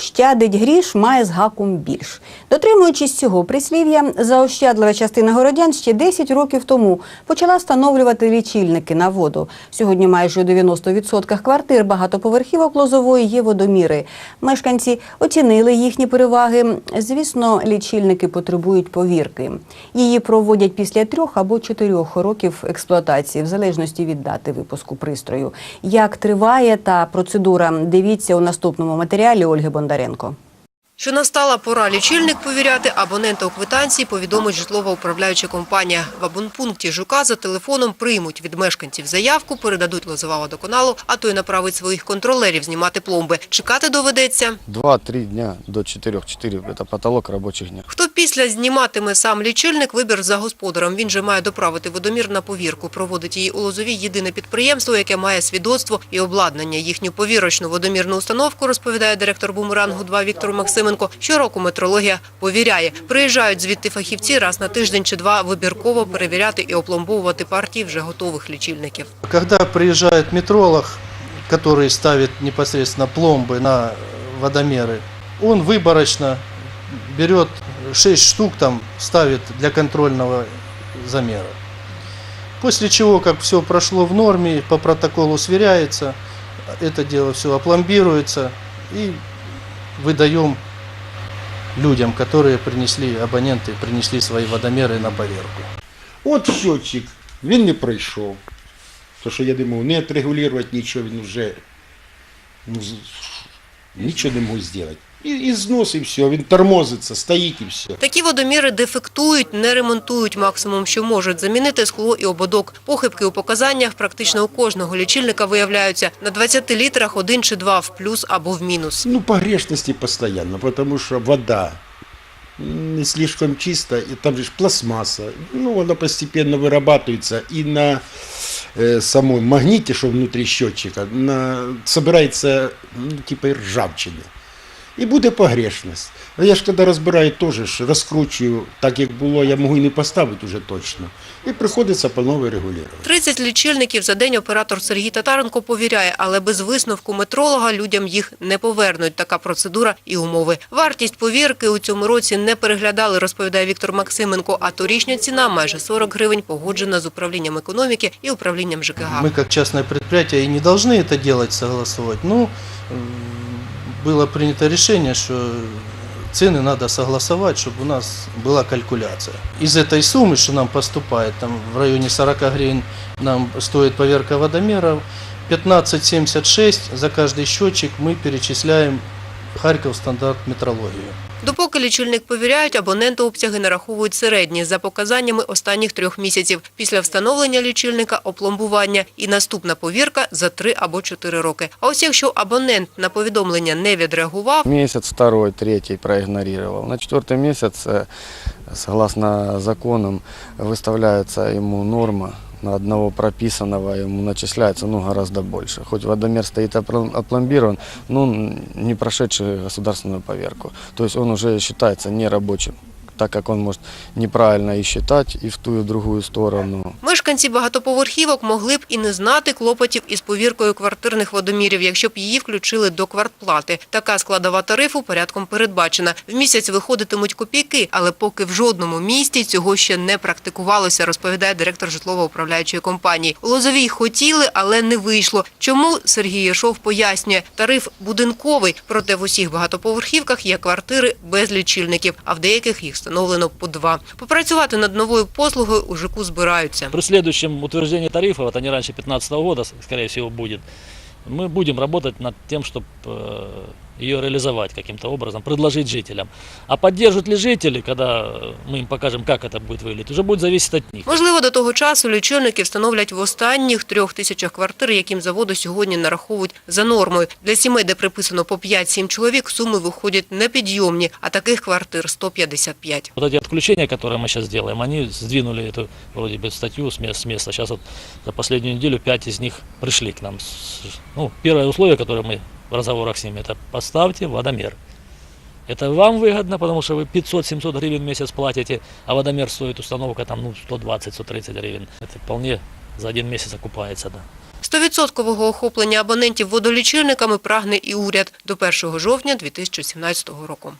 щадить гріш, має з гаком більш. Дотримуючись цього прислів'я, заощадлива частина городян ще 10 років тому почала встановлювати лічильники на воду. Сьогодні майже у 90% квартир багатоповерхівок Лозової є водоміри. Мешканці оцінили їхні переваги. Звісно, лічильники потребують повірки. Її проводять після трьох або чотирьох років експлуатації, в залежності від дати випуску пристрою. Як триває та процедура, дивіться у наступному матеріалі Ольги Бондаренко. Бондаренко. Що настала пора лічильник повіряти, абонента у квитанції повідомить житлова управляюча компанія. В абонпункті Жука за телефоном приймуть від мешканців заявку, передадуть Лозова водоканалу, а той направить своїх контролерів знімати пломби. Чекати доведеться. Два-три дня до 4-4 – это потолок рабочих дней. Хто після зніматиме сам лічильник, вибір за господарем. Він же має доправити водомір на повірку. Проводить її у Лозові єдине підприємство, яке має свідоцтво і обладнання. Їхню повірочну водомірну установку, розповідає директор «Бумерангу» 2 Віктор Максименко. Щороку метрологія повіряє. Приїжджають звідти фахівці раз на тиждень чи два вибірково перевіряти і опломбовувати партії вже готових лічильників. Когда приезжает метролог, который ставит непосредственно пломбы на водомеры, он выборочно берет 6 штук, там ставит для контрольного замера. После чего, как все прошло в норме, по протоколу сверяется, это дело все опломбируется и выдаем людям, которые принесли, абоненты принесли свои водомеры на поверку. От щотчик, він не пройшов. То, що я думав, не отрегулювати нічого, він вже ну, нічого не можу зробити. І, і знос, і все, він тормозиться, стоїть і все. Такі водоміри дефектують, не ремонтують максимум, що можуть замінити скло і ободок. Похибки у показаннях практично у кожного лічильника виявляються на 20 літрах один чи два в плюс або в мінус. Ну, погрешности постоянно, потому что вода не слишком чистая, и там же ж пластмасса, ну, она постепенно вырабатывается, и на э, самом магните, что внутри счетчика, на, собирается, ну, типа ржавчина. І буде погрешність. А я ж коли розбираю, теж ж розкручую, так як було, я можу і не поставити вже точно. І приходиться по новій регулювати. 30 лічильників за день оператор Сергій Татаренко повіряє, але без висновку метролога людям їх не повернуть. Така процедура і умови. Вартість повірки у цьому році не переглядали, розповідає Віктор Максименко. А торічня ціна майже 40 гривень погоджена з управлінням економіки і управлінням ЖКГ. Мы как частное предприятие и не должны это делать, согласовать. Ну, м, было принято решение, что цены надо согласовать, чтобы у нас была калькуляция. Из этой суммы, что нам поступает, там в районе 40 гривен нам стоит поверка водомеров, 15,76 за каждый счетчик мы перечисляем Харьков стандарт метрологию. Допоки лічильник повіряють, абоненту обсяги нараховують середні за показаннями останніх трьох місяців. Після встановлення лічильника – опломбування і наступна повірка за три або чотири роки. А ось якщо абонент на повідомлення не відреагував, Месяц, второй, третий проигнорировал. На четвертый месяц, э, согласно законам, выставляется ему норма на одного прописанного ему начисляется ну, гораздо больше. Хоть водомер стоит оплом- опломбирован, но не прошедший государственную поверку. То есть он уже считается нерабочим, так как он может неправильно и считать и в ту, и в другую сторону. мешканці багатоповерхівок могли б і не знати клопотів із повіркою квартирних водомірів, якщо б її включили до квартплати. Така складова тарифу порядком передбачена. В місяць виходитимуть копійки, але поки в жодному місті цього ще не практикувалося, розповідає директор житлово-управляючої компанії. У Лозовій хотіли, але не вийшло. Чому Сергій Єшов пояснює, тариф будинковий, проте в усіх багатоповерхівках є квартири без лічильників, а в деяких їх встановлено по два. Попрацювати над новою послугою у ЖКУ збираються. При следующем утверждении тарифа, это не раньше 2015 года, скорее всего, будет, мы будем работать над тем, чтобы ее реализовать каким-то образом, предложить жителям. А поддержат ли жители, когда э, мы им покажем, как это будет выглядеть, уже будет зависеть от них. Можливо, до того часу лічильники встановлять в останніх трьох тисячах квартир, яким заводу сьогодні нараховують за нормою. Для сімей, де приписано по 5-7 чоловік, суми виходять непідйомні, а таких квартир 155. Вот эти отключения, которые мы сейчас делаем, они сдвинули эту вроде бы статью с места. С места. Сейчас вот за последнюю неделю пять из них пришли к нам. С- Ну, первое условие, которое мы в разговорах с ними, это поставьте водомер. Это вам выгодно, потому что вы 500-700 гривен в месяц платите, а водомер стоит установка там, ну, 120-130 гривен. Это вполне за один месяц окупается, да. Стовідсоткового охоплення абонентів водолічильниками прагне і уряд до 1 жовтня 2017 року.